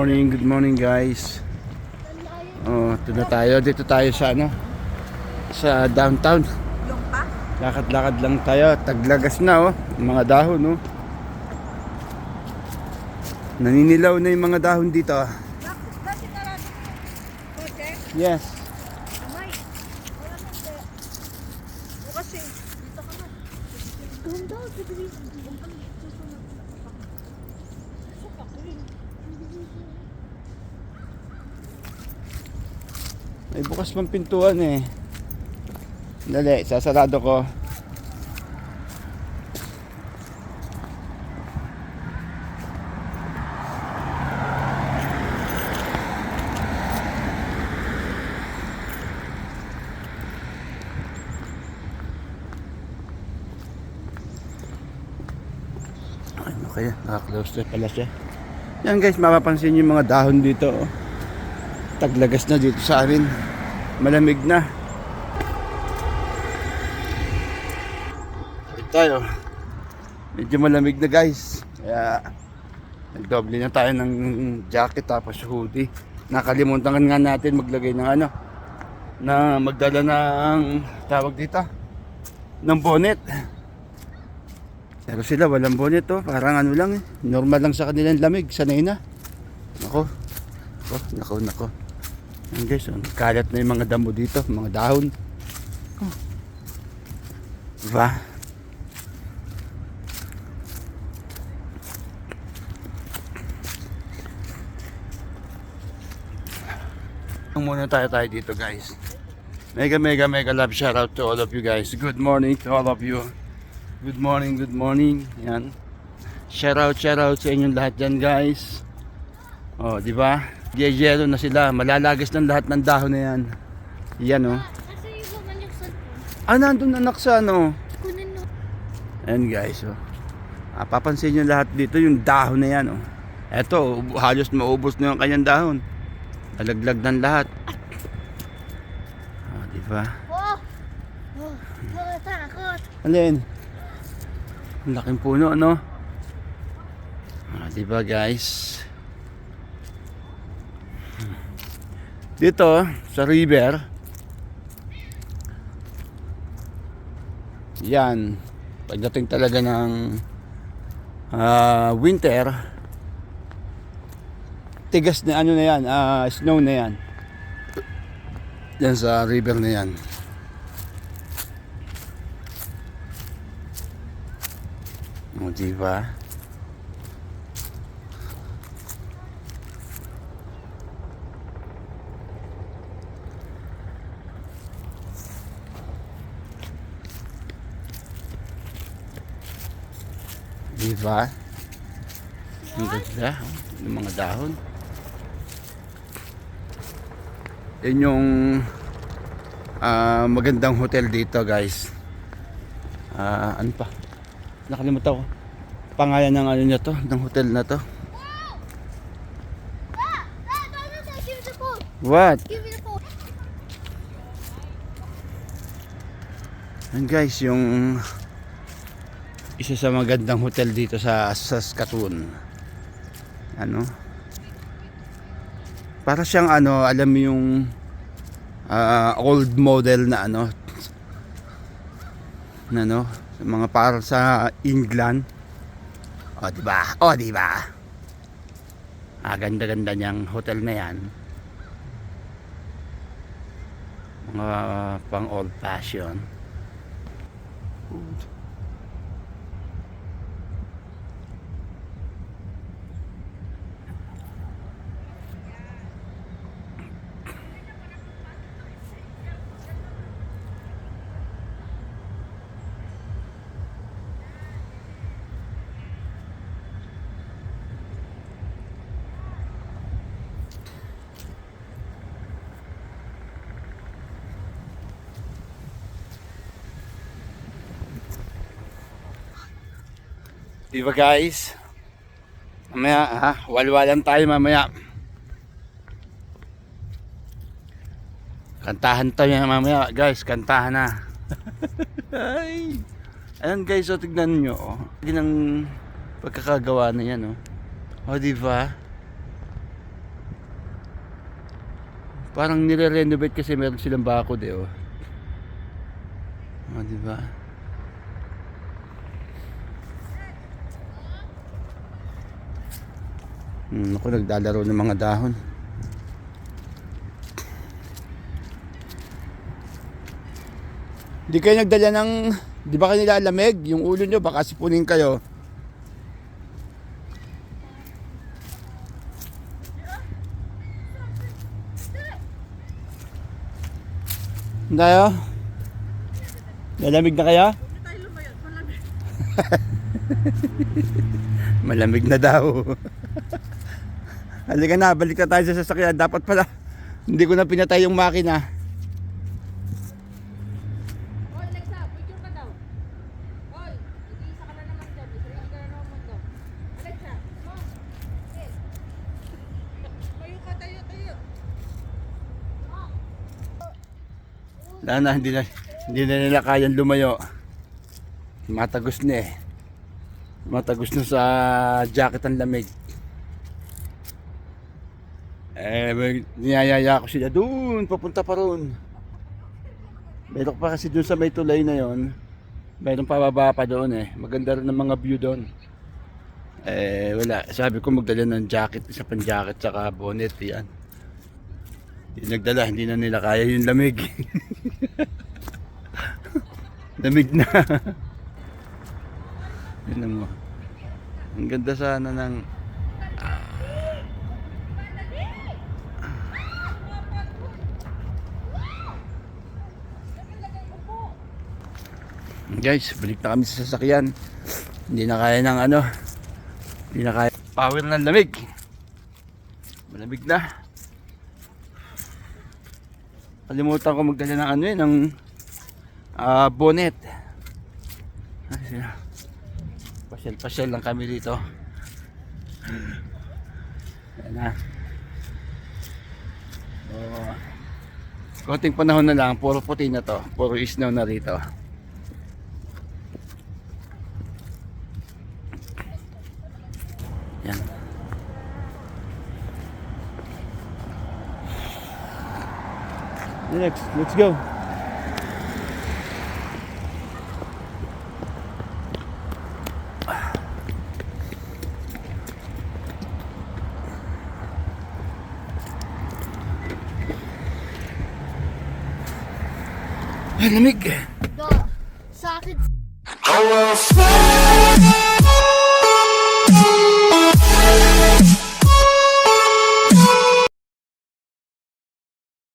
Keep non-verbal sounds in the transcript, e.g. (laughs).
morning, good morning guys. Oh, ito na tayo. Dito tayo sa ano? Sa downtown. Lakad-lakad lang tayo. Taglagas na oh. Mga dahon oh. Naninilaw na yung mga dahon dito. ah. Yes. O kasi, dito ka na. Ganda, bibili. Ang ang susunod. Suka ko rin. May bukas pang pintuan eh. Dali, sasarado ko. Ano kaya? Naka-close na pala siya. Yan guys, mapapansin yung mga dahon dito. Oh. Taglagas na dito sa amin. Malamig na. Balik tayo. Medyo malamig na guys. Kaya nagdoble na tayo ng jacket tapos hoodie. Nakalimutan nga natin maglagay ng ano na magdala ng tawag dito ng bonnet. Pero sila walang bonnet to, parang ano lang eh. Normal lang sa kanilang lamig, sanay na. Nako. Nako, nako, nako. Yan guys, oh, kalat na yung mga damo dito, mga dahon. Oh. Diba? Muna tayo tayo dito guys. Mega mega mega love shout out to all of you guys. Good morning to all of you. Good morning, good morning. Yan. Shout out, shout out sa inyong lahat dyan guys. Oh, di ba? Yelo na sila. Malalagas ng lahat ng dahon na yan. Yan oh. Yung cellphone. Ah, nandun anak sa ano. Ayan guys, oh. Ah, papansin nyo lahat dito yung dahon na yan, oh. Eto, halos maubos na yung kanyang dahon. Nalaglag ng lahat. Ah, di? Oh! Oh! Nakatakot! Alin? Ang laking puno, ano? Ah, di ba guys? Dito, sa river, yan, pagdating talaga ng ah, winter, tigas na ano na yan, ah, snow na yan. Yan sa river na yan. O, di Di ba? Ang ganda, oh, yung mga dahon. Yan yung ah, magandang hotel dito, guys. Ah, ano pa? Nakalimutan ko. Pangalan ng ano niya to, ng hotel na to. What? Yan guys, yung isa sa magandang hotel dito sa Saskatoon. Ano? Para siyang ano, alam mo yung ah, old model na ano na sa mga para sa England. O, di ba? O, di ba? Ah, ganda-ganda niyang hotel na yan. Mga pang old fashion. Di ba guys? Mamaya ha, walwalan tayo mamaya. Kantahan tayo mamaya guys, kantahan na. Ay. Ayan guys, so tignan nyo. Oh. Yun ang pagkakagawa na yan. Oh. O di ba? Parang nire-renovate kasi meron silang bakod eh. Oh. Oh, di ba? Hmm, ako naglalaro ng mga dahon. Di kayo nagdala ng, di ba kayo nilalamig? Yung ulo nyo, baka sipunin kayo. Tayo? Lalamig na kaya? Hindi. Malamig na daw. Halika na, balik na tayo sa sasakyan. Dapat pala, hindi ko na pinatay yung makina. Hoy, Alexa, picture ka daw. Hoy, isa ka na naman dyan. Isa ka na naman dyan. Alexa, on. Yes. Tayo ka, tayo, tayo. Wala na, hindi na, hindi na nila kayang lumayo. Matagos na eh. Matagos na sa jacket ang lamig. Eh, niyayaya ko sila doon, papunta pa roon. Meron pa kasi doon sa may tulay na yon. Meron pa baba pa doon eh. Maganda rin ang mga view doon. Eh, wala. Sabi ko magdala ng jacket, isa pang jacket, saka bonnet, yan. Hindi nagdala, hindi na nila kaya yung lamig. (laughs) lamig na. (laughs) Yun mo. Ang ganda sana ng... Guys, balik na kami sa sasakyan. Hindi na kaya ng ano. Hindi na kaya. Power ng lamig. Malamig na. Kalimutan ko magdala ng ano eh, ng ah, bonnet. Ay, sila. Pasyal-pasyal lang kami dito. Ayan na. Oh. Konting panahon na lang, puro puti na to. Puro snow na rito. Next, let's go. Ang lamig. Go. Sa akin.